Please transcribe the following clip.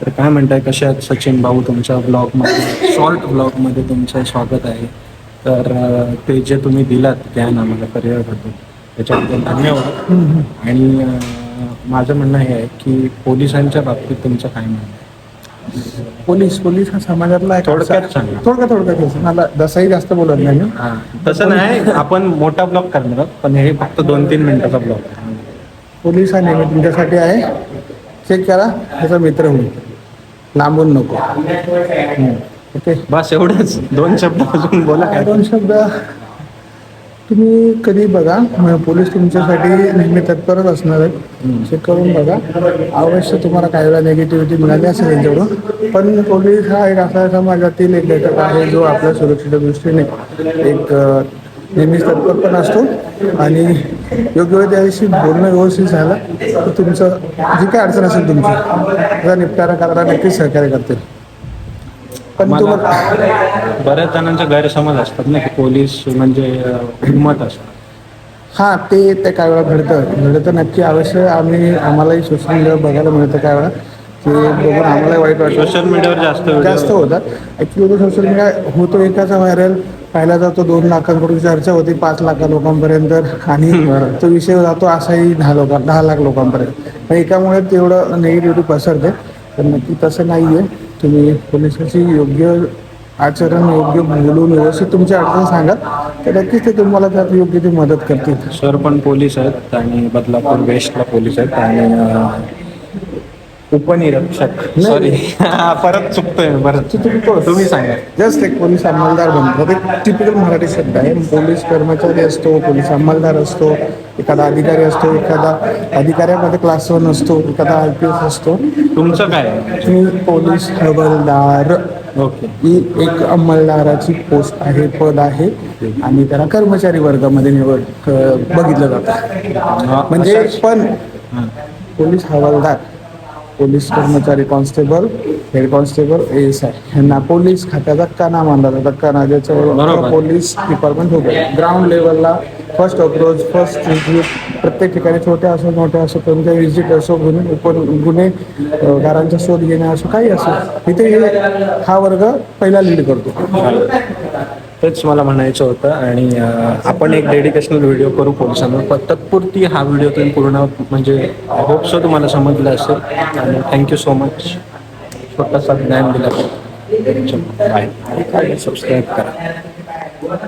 तर काय म्हणताय कशा आहेत सचिन भाऊ तुमच्या ब्लॉगमध्ये शॉर्ट ब्लॉगमध्ये तुमचं स्वागत आहे. तर ते जे तुम्ही दिलात ज्ञान आम्हाला करिअरबद्दल त्याच्याबद्दल धन्यवाद. आणि माझं म्हणणं हे आहे की पोलिसांच्या बाबतीत तुमचं काय म्हणणं आहे? पोलीस पोलीस हा समाजातला थोडक्यात. थोडक्यात थोडक्यात मला जसंही जास्त बोलत नाही तसं नाही. आपण मोठा ब्लॉग करणार आहोत, पण हे फक्त दोन तीन मिनिटाचा ब्लॉग पोलीस हा नेहमी तुमच्यासाठी आहे. चेक करा. त्याचा मित्र होईल. लांबून नको. ओके. बस एवढंच. दोन शब्द अजून बोला. काय दोन शब्द. तुम्ही कधी बघा पोलीस तुमच्यासाठी नेहमी तत्परच असणार आहेत. चेक करून बघा. अवश्य तुम्हाला काही वेळा निगेटिव्हिटी मिळाली असेल त्यांच्याकडून पण पोलीस हा एक असा समाजातील एक घटक आहे जो आपल्या सुरक्षेच्या दृष्टीने एक नेहमीच तत्पर पण असतो. आणि योग्य वेळी त्याविषयी बोलणं व्यवस्थित झालं तर तुमचं जी काय अडचण असेल तुमची त्याचा निपटारा करायला नक्कीच सहकार्य करतील. पण तुम्हाला मला बऱ्याच जणांचे गैरसमज असतात ना की पोलीस म्हणजे अं, हिंमत असतात. हां ते ते काय वेळा घडतं घडतं नक्की अवश्य. आम्ही आम्हालाही सोशल मीडियावर बघायला मिळतं काय वेळा ते बघून आम्हालाही वाईट वाटतं. सोशल मीडियावर जास्त video जास्त होतात. ॲक्च्युली सोशल मीडिया होतो एकाचा व्हायरल पाहिला जातो दोन लाखांकडून चर्चा होती पाच लाखा लोकांपर्यंत. आणि तो विषय जातो असाही दहा लोक दहा लाख लोकांपर्यंत. एकामुळे तेवढं निगेटिव्हिटी पसरते. तर नक्की तसं नाही आहे तुम्ही पोलिसाची योग्य आचरण योग्य बोलून व्यवस्थित तुमची अडचण सांगा. तर नक्कीच ते तुम्हाला त्यात योग्य ती मदत करतील. सर पण पोलीस आहेत आणि बदलापूर वेस्टला पोलीस आहेत आणि उपनिरीक्षक. सॉरी परत चुकतोय परत. तुम्ही सांगा. जस्ट एक पोलीस अंमलदार बनतो. एक टिपिकल मराठी शब्द आहे. पोलीस कर्मचारी असतो पोलीस अंमलदार असतो एखादा अधिकारी असतो एखादा अधिकाऱ्यामध्ये क्लास वन असतो एखादा आय पी एस असतो. तुमचं काय? आहे? तुम्ही पोलीस हवालदार ओके. ही एक अंमलदाराची पोस्ट आहे पद आहे. आणि त्याला कर्मचारी वर्गामध्ये निवड बघितलं जातं. म्हणजे पण हां. पोलीस हवालदार पोलीस कर्मचारी constable head constable S I. यांना पोलीस खात्याचा काना मानला जातो. काना ज्याच्यावर. पोलीस डिपार्टमेंट होतं ग्राउंड लेवलला फर्स्ट अप्रोच फर्स्ट रिव्ह्यू प्रत्येक ठिकाणी छोट्या असो मोठ्या असो कोणत्या विजिट असो गुन्हे उप गुन्हेगारांचा शोध घेणे असो काही असो इथे हा वर्ग पहिला लीड करतो. तेच मला म्हणायचं होतं आणि आपण एक डेडिकेशनल व्हिडिओ करू पोलिसांना पण तत्पुरती हा व्हिडिओ तुम्ही पूर्ण म्हणजे होप सो तुम्हाला समजलं असेल. आणि थँक्यू सो मच छोटासा ज्ञान दिला बाय सबस्क्राईब करा.